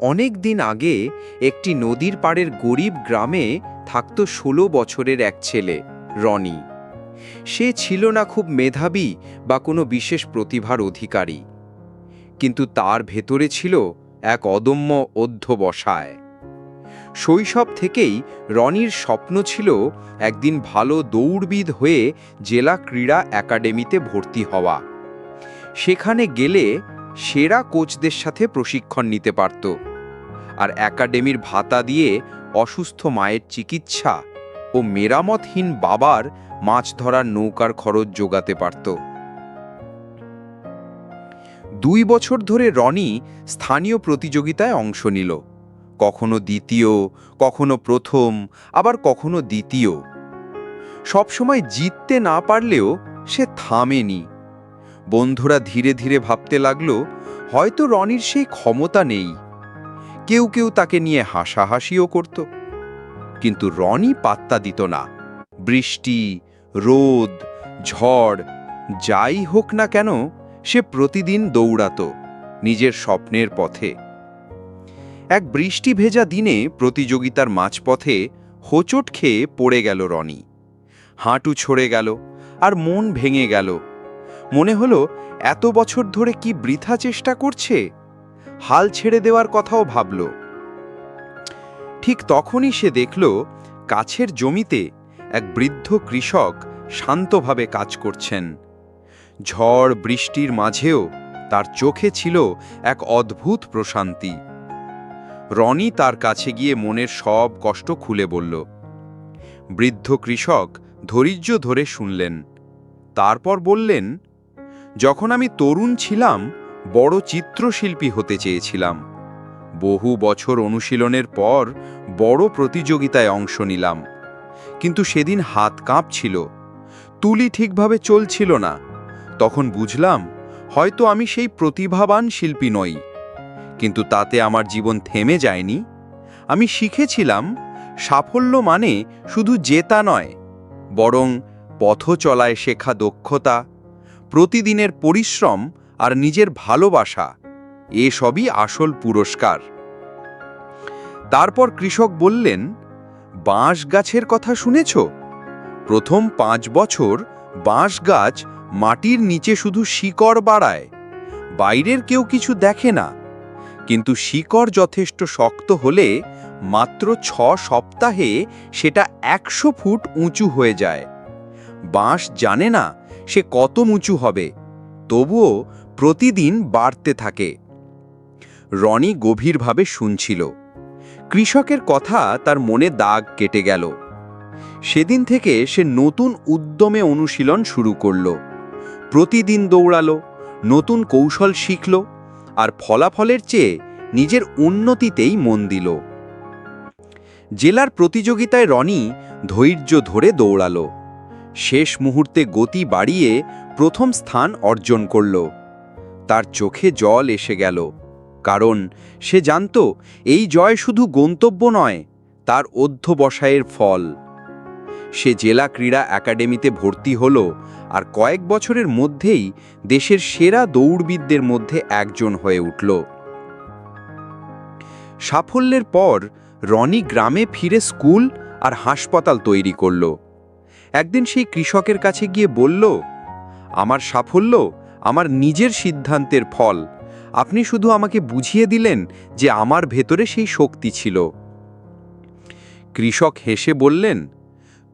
অনেক দিন আগে একটি নদীর পাড়ের গরিব গ্রামে থাকত ষোলো বছরের এক ছেলে, রনি। সে ছিল না খুব মেধাবী বা কোনো বিশেষ প্রতিভার অধিকারী। কিন্তু তার ভেতরে ছিল এক অদম্য অধ্যবসায়। শৈশব থেকেই রনির স্বপ্ন ছিল একদিন ভালো দৌড়বিদ হয়ে জেলা ক্রীড়া একাডেমিতে ভর্তি হওয়া। সেখানে গেলে সেরা কোচদের সাথে প্রশিক্ষণ নিতে পারত। আর একাডেমির ভাতা দিয়ে অসুস্থ মায়ের চিকিৎসা ও মেরামতহীন বাবার মাছ ধরার নৌকার খরচ যোগাতে পারত। দুই বছর ধরে রনি স্থানীয় প্রতিযোগিতায় অংশ নিল। কখনো দ্বিতীয়, কখনো প্রথম, আবার কখনো দ্বিতীয়। সবসময় জিততে না পারলেও সে থামেনি। বন্ধুরা ধীরে ধীরে ভাবতে লাগল, হয়তো রনির সেই ক্ষমতা নেই। কেউ কেউ তাকে নিয়ে হাসাহাসিও করত। কিন্তু রনি পাত্তা দিত না। বৃষ্টি, রোদ, ঝড়, যাই হোক না কেন, সে প্রতিদিন দৌড়াতো নিজের স্বপ্নের পথে। এক বৃষ্টি ভেজা দিনে প্রতিযোগিতার মাঝপথে হোঁচট খেয়ে পড়ে গেল রনি। হাঁটু ছড়ে গেল আর মন ভেঙে গেল। মনে হলো, এত বছর ধরে কি বৃথা চেষ্টা করছে? হাল ছেড়ে দেওয়ার কথাও ভাবল। ঠিক তখনই সে দেখল, কাছের জমিতে এক বৃদ্ধ কৃষক শান্তভাবে কাজ করছেন। ঝড় বৃষ্টির মাঝেও তার চোখে ছিল এক অদ্ভুত প্রশান্তি। রনি তার কাছে গিয়ে মনের সব কষ্ট খুলে বলল, বৃদ্ধ কৃষক, ধৈর্য ধরে শুনলেন। তারপর বললেন, যখন আমি তরুণ ছিলাম বড় চিত্রশিল্পী হতে চেয়েছিলাম। বহু বছর অনুশীলনের পর বড় প্রতিযোগিতায় অংশ নিলাম। কিন্তু সেদিন হাত কাঁপছিল। তুলি ঠিকভাবে চলছিল না। তখন বুঝলাম, হয়তো আমি সেই প্রতিভাবান শিল্পী নই। কিন্তু তাতে আমার জীবন থেমে যায়নি। আমি শিখেছিলাম, সাফল্য মানে শুধু জেতা নয়, বরং পথ চলায় শেখা দক্ষতা, প্রতিদিনের পরিশ্রম আর নিজের ভালোবাসা এসবই আসল পুরস্কার। তারপর কৃষক বললেন, বাঁশ গাছের কথা শুনেছ? প্রথম পাঁচ বছর বাঁশ গাছ মাটির নিচে শুধু শিকড় বাড়ায়, বাইরের কেউ কিছু দেখে না। কিন্তু শিকড় যথেষ্ট শক্ত হলে মাত্র ছ সপ্তাহে সেটা একশো ফুট উঁচু হয়ে যায়। বাঁশ জানে না সে কত উঁচু হবে। তবুও প্রতিদিন বাড়তে থাকে। রনি গভীরভাবে শুনছিল। কৃষকের কথা তার মনে দাগ কেটে গেল। সেদিন থেকে সে নতুন উদ্যমে অনুশীলন শুরু করল। প্রতিদিন দৌড়ালো, নতুন কৌশল শিখল আর ফলাফলের চেয়ে নিজের উন্নতিতেই মন দিল। জেলার প্রতিযোগিতায় রনি ধৈর্য ধরে দৌড়ালো। শেষ মুহূর্তে গতি বাড়িয়ে প্রথম স্থান অর্জন করল। তার চোখে জল এসে গেল, কারণ সে জানত এই জয় শুধু গন্তব্য নয়, তার অধ্যবসায়ের ফল। সে জেলা ক্রীড়া একাডেমিতে ভর্তি হল আর কয়েক বছরের মধ্যেই দেশের সেরা দৌড়বিদদের মধ্যে একজন হয়ে উঠল। সাফল্যের পর রনি গ্রামে ফিরে স্কুল আর হাসপাতাল তৈরি করল। একদিন সেই কৃষকের কাছে গিয়ে বলল, আমার সাফল্য আমার নিজের সিদ্ধান্তের ফল। আপনি শুধু আমাকে বুঝিয়ে দিলেন যে আমার ভেতরে সেই শক্তি ছিল। কৃষক হেসে বললেন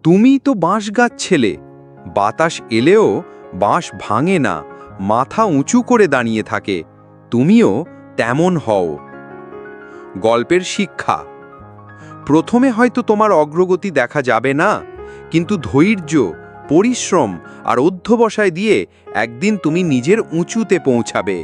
তুমিই তো বাঁশ গাছ ছেলে। বাতাস এলেও বাঁশ ভাঙে না, মাথা উঁচু করে দাঁড়িয়ে থাকে। তুমিও তেমন হও। গল্পের শিক্ষা। প্রথমে হয়তো তোমার অগ্রগতি দেখা যাবে না, কিন্তু ধৈর্য পরিশ্রম আর অধ্যবসায় দিয়ে একদিন তুমি নিজের উঁচুতে পৌঁছাবে।